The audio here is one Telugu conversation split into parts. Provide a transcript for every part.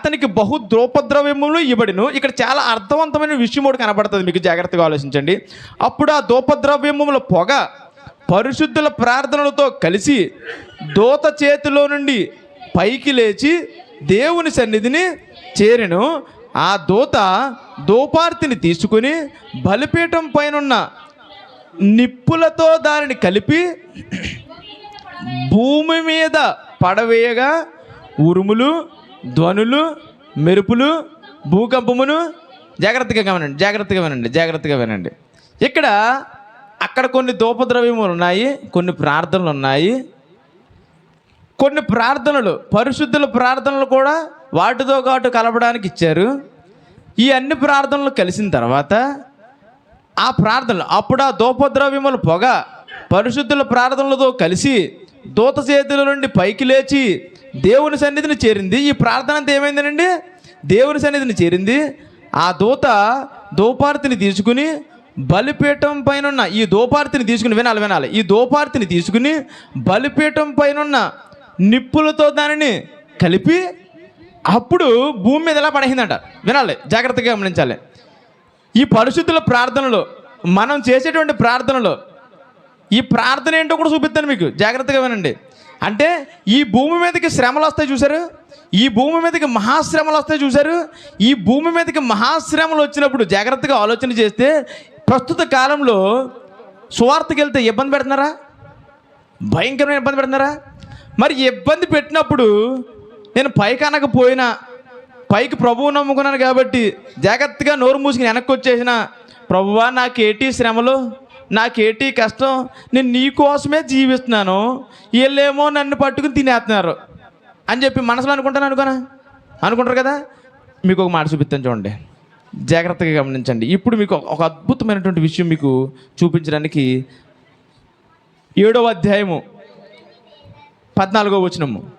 అతనికి బహు ద్రోపద్రవ్యములు ఇవ్వడిను ఇక్కడ చాలా అర్థవంతమైన విషయం ఒకటి కనబడుతుంది మీకు జాగ్రత్తగా ఆలోచించండి. అప్పుడు ఆ దోపద్రవ్యముల పొగ పరిశుద్ధుల ప్రార్థనలతో కలిసి దూత చేతిలో నుండి పైకి లేచి దేవుని సన్నిధిని చేరెను. ఆ దూత దోపార్తిని తీసుకుని బలిపీఠం పైనున్న నిప్పులతో దానిని కలిపి భూమి మీద పడవేయగా ఉరుములు ధ్వనులు మెరుపులు భూకంపమును జాగ్రత్తగా వినండి జాగ్రత్తగా వినండి జాగ్రత్తగా వినండి. ఇక్కడ అక్కడ కొన్ని దూపద్రవ్యములు ఉన్నాయి కొన్ని ప్రార్థనలు ఉన్నాయి. కొన్ని ప్రార్థనలు పరిశుద్ధుల ప్రార్థనలు కూడా వాటితో పాటు కలపడానికి ఇచ్చారు. ఈ అన్ని ప్రార్థనలు కలిసిన తర్వాత ఆ ప్రార్థనలు అప్పుడు ఆ దూపద్రవ్యముల పొగ పరిశుద్ధుల ప్రార్థనలతో కలిసి దూత చేతుల నుండి పైకి లేచి దేవుని సన్నిధిని చేరింది. ఈ ప్రార్థన అంతా ఏమైందనండి? దేవుని సన్నిధిని చేరింది. ఆ దూత దోపార్తిని తీసుకుని బలిపీఠం పైన ఈ దోపార్తిని తీసుకుని వినాలి వినాలి. ఈ దోపార్తిని తీసుకుని బలిపీఠం పైన ఉన్న నిప్పులతో దానిని కలిపి అప్పుడు భూమి మీద ఎలా పడేసిందంట? వినాలి జాగ్రత్తగా గమనించాలి. ఈ పరిశుద్ధుల ప్రార్థనలో మనం చేసేటువంటి ప్రార్థనలో ఈ ప్రార్థన ఏంటో కూడా చూపిస్తాను మీకు. జాగ్రత్తగా వినండి. అంటే ఈ భూమి మీదకి శ్రమలు వస్తాయి చూసారు ఈ భూమి మీదకి మహాశ్రమలు వస్తాయి చూసారు ఈ భూమి మీదకి మహాశ్రమలు వచ్చినప్పుడు జాగ్రత్తగా ఆలోచన చేస్తే ప్రస్తుత కాలంలో సువార్తకి వెళ్తే ఇబ్బంది పెడుతున్నారా? భయంకరమైన ఇబ్బంది పెడుతున్నారా? మరి ఇబ్బంది పెట్టినప్పుడు నేను పైకి అనకపోయినా పైకి ప్రభువు నమ్ముకున్నాను కాబట్టి జాగ్రత్తగా నోరు మూసుకుని వెనక్కి వచ్చేసిన ప్రభువా నాకేటి శ్రమలు? నాకేటి కష్టం? నేను నీ కోసమే జీవిస్తున్నాను. వీళ్ళేమో నన్ను పట్టుకుని తినేస్తున్నారు. అని చెప్పి మనసులో అనుకుంటాను అనుకోనా? అనుకుంటారు కదా? మీకు ఒక మాట చూపిస్తాను చూడండి. జాగ్రత్తగా గమనించండి. ఇప్పుడు మీకు ఒక అద్భుతమైనటువంటి విషయం మీకు చూపించడానికి ఏడవ అధ్యాయము పద్నాలుగో వచనము.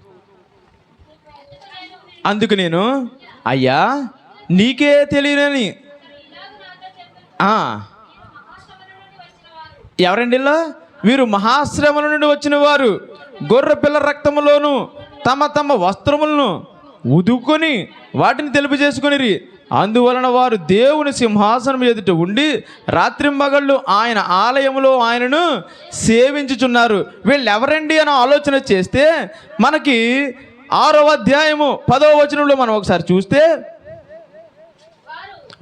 అందుకు నేను అయ్యా నీకే తెలియనని ఎవరండి వీరు మహాశ్రమల నుండి వచ్చిన వారు గొర్రె పిల్ల రక్తములోను తమ తమ వస్త్రములను ఉదుకొని వాటిని తెలుపు చేసుకుని అందువలన వారు దేవుని సింహాసనం ఎదుట ఉండి రాత్రింబగళ్ళు ఆయన ఆలయములో ఆయనను సేవించుచున్నారు. వీళ్ళు ఎవరండి అని ఆలోచన చేస్తే మనకి ఆరో అధ్యాయము పదవ వచనంలో మనం ఒకసారి చూస్తే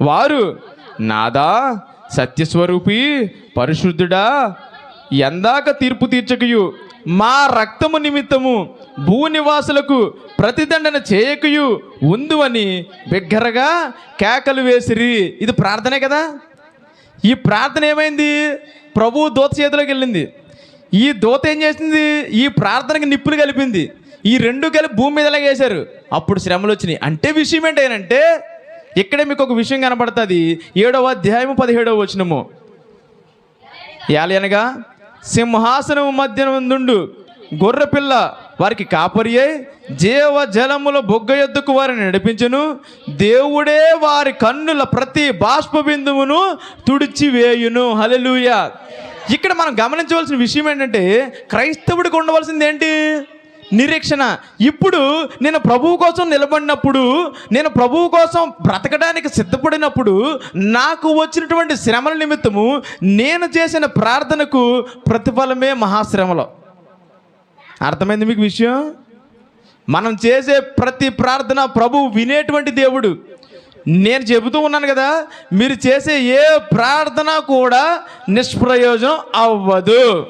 వారు నాదా? సత్యస్వరూపి పరిశుద్ధుడా ఎందాక తీర్పు తీర్చకయు. మా రక్తము నిమిత్తము భూనివాసులకు ప్రతిదండన చేయకయు. ఉందు అని బిగ్గరగా కేకలు వేసిరి. ఇది ప్రార్థనే కదా? ఈ ప్రార్థన ఏమైంది? ప్రభు దూత చేతిలోకి వెళ్ళింది. ఈ దూత ఏం చేసింది? ఈ ప్రార్థనకి నిప్పులు కలిపింది. ఈ రెండు కలిపి భూమి మీద వేశారు అప్పుడు శ్రమలు వచ్చినాయి. అంటే విషయం ఏంటంటే ఇక్కడే మీకు ఒక విషయం కనబడుతుంది. ఏడవ అధ్యాయము పదిహేడవ వచనము. ఏలయనగా సింహాసనం సింహాసనము మధ్య నుండు గొర్రెపిల్ల వారికి కాపరి అయి జీవ జలముల బొగ్గ ఎద్దుకు వారిని నడిపించును. దేవుడే వారి కన్నుల ప్రతి బాష్ప బిందువును తుడిచివేయును హలలుయ ఇక్కడ మనం గమనించవలసిన విషయం ఏంటంటే క్రైస్తవుడికి ఉండవలసింది ఏంటి? నిరీక్షణ. ఇప్పుడు నేను ప్రభువు కోసం నిలబడినప్పుడు నేను ప్రభువు కోసం బ్రతకడానికి సిద్ధపడినప్పుడు నాకు వచ్చినటువంటి శ్రమల నిమిత్తము నేను చేసిన ప్రార్థనకు ప్రతిఫలమే మహాశ్రమలో. అర్థమైంది మీకు విషయం? మనం చేసే ప్రతి ప్రార్థన ప్రభువు వినేటువంటి దేవుడు. నేను చెబుతూ ఉన్నాను కదా మీరు చేసే ఏ ప్రార్థన కూడా నిష్ప్రయోజనం అవ్వదు.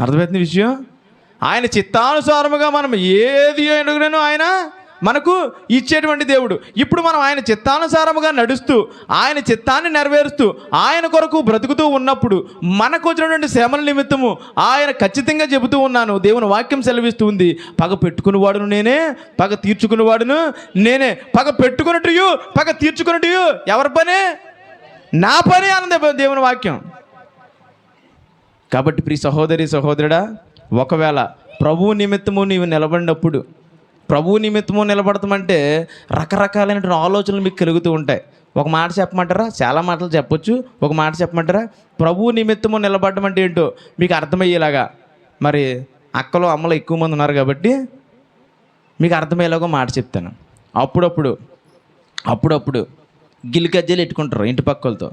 అర్థమవుతుంది విషయం? ఆయన చిత్తానుసారముగా మనం ఏది అడుగునో ఆయన మనకు ఇచ్చేటువంటి దేవుడు. ఇప్పుడు మనం ఆయన చిత్తానుసారముగా నడుస్తూ ఆయన చిత్తాన్ని నెరవేరుస్తూ ఆయన కొరకు బ్రతుకుతూ ఉన్నప్పుడు మనకు వచ్చినటువంటి శ్రమల నిమిత్తము ఆయన ఖచ్చితంగా చెబుతూ ఉన్నాను దేవుని వాక్యం సెలవిస్తూ ఉంది పగ పెట్టుకునేవాడును నేనే పగ తీర్చుకునేవాడును నేనే పగ పెట్టుకున్నట్టు పగ తీర్చుకున్నట్టు ఎవరి పనే? నా పని అన్నది దేవుని వాక్యం. కాబట్టి ప్రియ సహోదరి సహోదరుడా ఒకవేళ ప్రభువు నిమిత్తము నీవు నిలబడినప్పుడు ప్రభువు నిమిత్తము నిలబడతామంటే రకరకాలైనటువంటి ఆలోచనలు మీకు కలుగుతూ ఉంటాయి. ఒక మాట చెప్పమంటారా? చాలా మాటలు చెప్పొచ్చు. ఒక మాట చెప్పమంటారా? ప్రభువు నిమిత్తము నిలబడడం అంటే ఏంటో మీకు అర్థమయ్యేలాగా. మరి అక్కలు అమ్మలు ఎక్కువ మంది ఉన్నారు కాబట్టి మీకు అర్థమయ్యేలాగా మాట చెప్తాను. అప్పుడప్పుడు అప్పుడప్పుడు గిలికజ్జలు ఎట్టుకుంటారు ఇంటి పక్కలతో.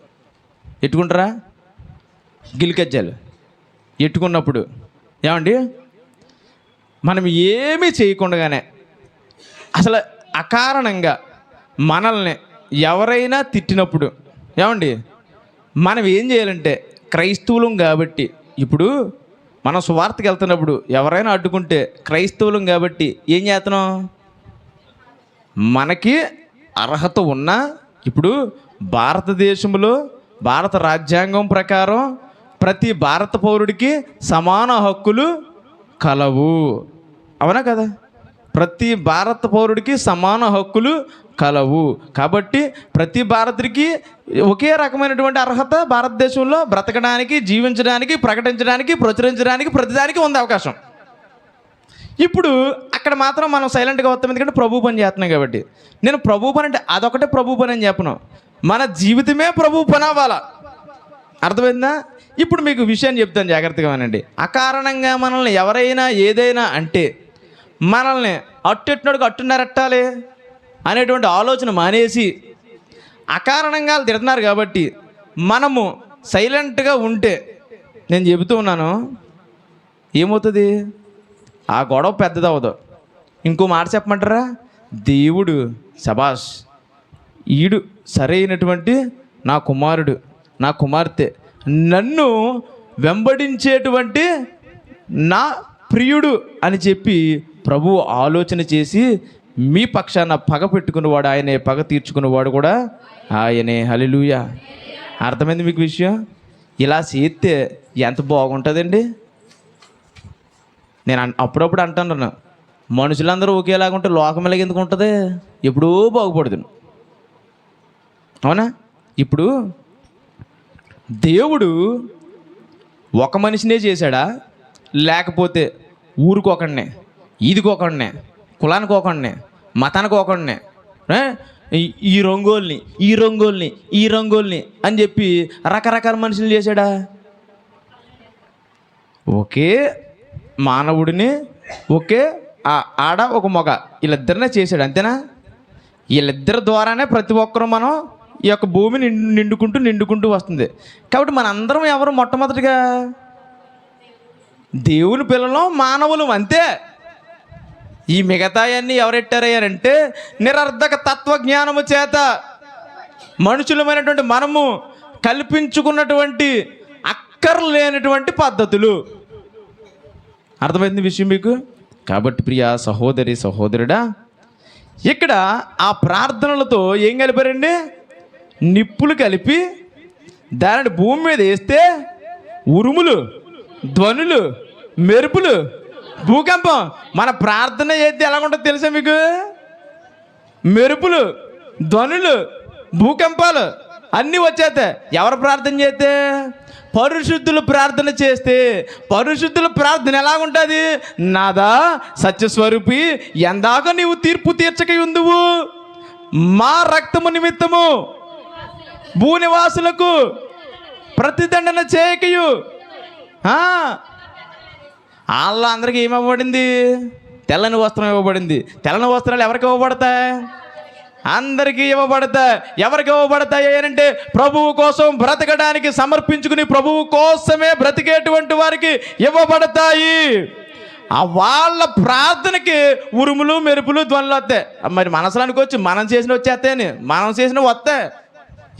ఎట్టుకుంటారా? గిలికజ్జాలు ఎట్టుకున్నప్పుడు ఏమండి? మనం ఏమీ చేయకుండానే అసలు అకారణంగా మనల్ని ఎవరైనా తిట్టినప్పుడు ఏమండి? మనం ఏం చేయాలంటే క్రైస్తవులం కాబట్టి ఇప్పుడు మనం సువార్తకి వెళ్తున్నప్పుడు ఎవరైనా అడ్డుకుంటే క్రైస్తవులం కాబట్టి ఏం చేస్తున్నాం మనకి అర్హత ఉన్నా ఇప్పుడు భారతదేశంలో భారత రాజ్యాంగం ప్రకారం ప్రతి భారత పౌరుడికి సమాన హక్కులు కలవు. అవునా కదా? ప్రతి భారత పౌరుడికి సమాన హక్కులు కలవు. కాబట్టి ప్రతి భారతుడికి ఒకే రకమైనటువంటి అర్హత భారతదేశంలో బ్రతకడానికి జీవించడానికి ప్రకటించడానికి ప్రచురించడానికి ప్రతిదానికి ఉంది అవకాశం. ఇప్పుడు అక్కడ మాత్రం మనం సైలెంట్గా వస్తాం. ఎందుకంటే ప్రభు పని చేస్తున్నాం కాబట్టి. నేను ప్రభు పని అంటే అదొకటే ప్రభు పని అని చెప్పను. మన జీవితమే ప్రభు పని అవ్వాలా? అర్థమైందా? ఇప్పుడు మీకు విషయాన్ని చెప్తాను జాగ్రత్తగా వినండి. అకారణంగా మనల్ని ఎవరైనా ఏదైనా అంటే మనల్ని అట్టెట్టినడుగు అట్టున్నారట్టాలి అనేటువంటి ఆలోచన మానేసి అకారణంగా వాళ్ళు తిడుతున్నారు కాబట్టి మనము సైలెంట్గా ఉంటే నేను చెబుతూ ఉన్నాను ఏమవుతుంది? ఆ గొడవ పెద్దదవదు ఇంకో మాట చెప్పమంటారా? దేవుడు సభాష్ ఈడు సరైనటువంటి నా కుమారుడు నా కుమార్తె నన్ను వెంబడించేటువంటి నా ప్రియుడు అని చెప్పి ప్రభు ఆలోచన చేసి మీ పక్షాన పగ పెట్టుకున్నవాడు ఆయనే పగ తీర్చుకున్నవాడు కూడా ఆయనే. హలిలుయ అర్థమైంది మీకు విషయం? ఇలా చేస్తే ఎంత బాగుంటుందండి? నేను అన్- అప్పుడప్పుడు అంటున్నాను మనుషులందరూ ఒకేలాగా ఉంటే లోకం ఎలాగ ఎందుకు ఉంటుంది? ఎప్పుడూ బాగుపడుతుంది అవునా? ఇప్పుడు దేవుడు ఒక మనిషినే చేశాడా? లేకపోతే ఊరికి ఒకడినే ఈదికి ఒకడినే కులానికి ఒకడినే మతానికి ఒకడినే ఈ- రంగోల్ని ఈ రంగోల్ని ఈ రంగోల్ని అని చెప్పి రకరకాల మనుషులు చేశాడా? ఒకే మానవుడిని ఒకే ఆ ఆడ ఒక మొగ వీళ్ళిద్దరినే చేశాడు అంతేనా? వీళ్ళిద్దరి ద్వారానే ప్రతి ఒక్కరూ మనం ఈ యొక్క భూమి నిండుకుంటూ నిండుకుంటూ వస్తుంది. కాబట్టి మనందరం ఎవరు మొట్టమొదటిగా? దేవుని పిల్లలు మానవులు అంతే. ఈ మిగతాయన్నీ ఎవరెట్టారయ్యారంటే నిరర్ధక తత్వజ్ఞానము చేత మనుషులమైనటువంటి మనము కల్పించుకున్నటువంటి అక్కర్లేనటువంటి పద్ధతులు. అర్థమైంది విషయం మీకు? కాబట్టి ప్రియ సహోదరి సహోదరుడా ఇక్కడ ఆ ప్రార్థనలతో ఏం కలిపారండి? నిప్పులు కలిపి దానిని భూమి మీద వేస్తే ఉరుములు ధ్వనులు మెరుపులు భూకంపం. మన ప్రార్థన చేస్తే ఎలాగుంటుందో తెలుసా మీకు? మెరుపులు ధ్వనులు భూకంపాలు అన్నీ వచ్చేస్తాయి. ఎవరు ప్రార్థన చేస్తే? పరిశుద్ధులు ప్రార్థన చేస్తే. పరిశుద్ధుల ప్రార్థన ఎలాగుంటుంది? నాదా సత్యస్వరూపి ఎందాక నీవు తీర్పు తీర్చక ఉందువు మా రక్తము నిమిత్తము భూనివాసులకు ప్రతిదండన చేయకయు. వాళ్ళ అందరికీ ఏమి ఇవ్వబడింది? తెల్లని వస్త్రం ఇవ్వబడింది. తెల్లని వస్త్రాలు ఎవరికి ఇవ్వబడతాయి? అందరికీ ఇవ్వబడతాయి. ఎవరికి ఇవ్వబడతాయి అంటే ప్రభువు కోసం బ్రతకడానికి సమర్పించుకుని ప్రభువు కోసమే బ్రతికేటువంటి వారికి ఇవ్వబడతాయి. ఆ వాళ్ళ ప్రార్థనకి ఉరుములు మెరుపులు ధ్వనులు వస్తాయి. మరి మనసులో అనుకోవచ్చు మనం చేసిన వచ్చేస్తాయని. మనం చేసిన వస్తాయి.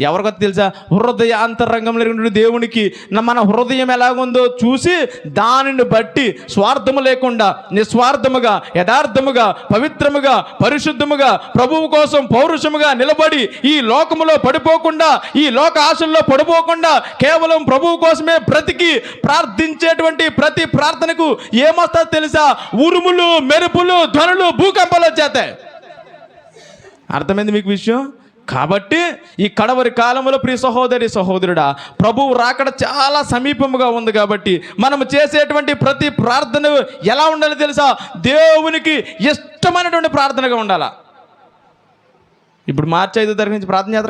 ఎవరికో తెలుసా? హృదయ అంతరంగంలో దేవునికి మన హృదయం ఎలాగుందో చూసి దానిని బట్టి స్వార్థము లేకుండా నిస్వార్థముగా యథార్థముగా పవిత్రముగా పరిశుద్ధముగా ప్రభువు కోసం పౌరుషముగా నిలబడి ఈ లోకములో పడిపోకుండా ఈ లోక ఆశల్లో పడిపోకుండా కేవలం ప్రభువు కోసమే బ్రతికి ప్రార్థించేటువంటి ప్రతి ప్రార్థనకు ఏమొస్తా తెలుసా? ఉరుములు మెరుపులు ధ్వనులు భూకంపాలు వచ్చేస్తాయి అర్థమైంది మీకు విషయం? కాబట్టి ఈ కడవరి కాలంలో ప్రియ సహోదరి సహోదరుడా ప్రభువు రాకడ చాలా సమీపముగా ఉంది కాబట్టి మనం చేసేటువంటి ప్రతి ప్రార్థన ఎలా ఉండాలి తెలుసా? దేవునికి ఇష్టమైనటువంటి ప్రార్థనగా ఉండాలా? ఇప్పుడు మార్చి ఐదో తరగతి నుంచి ప్రార్థన చేస్తారు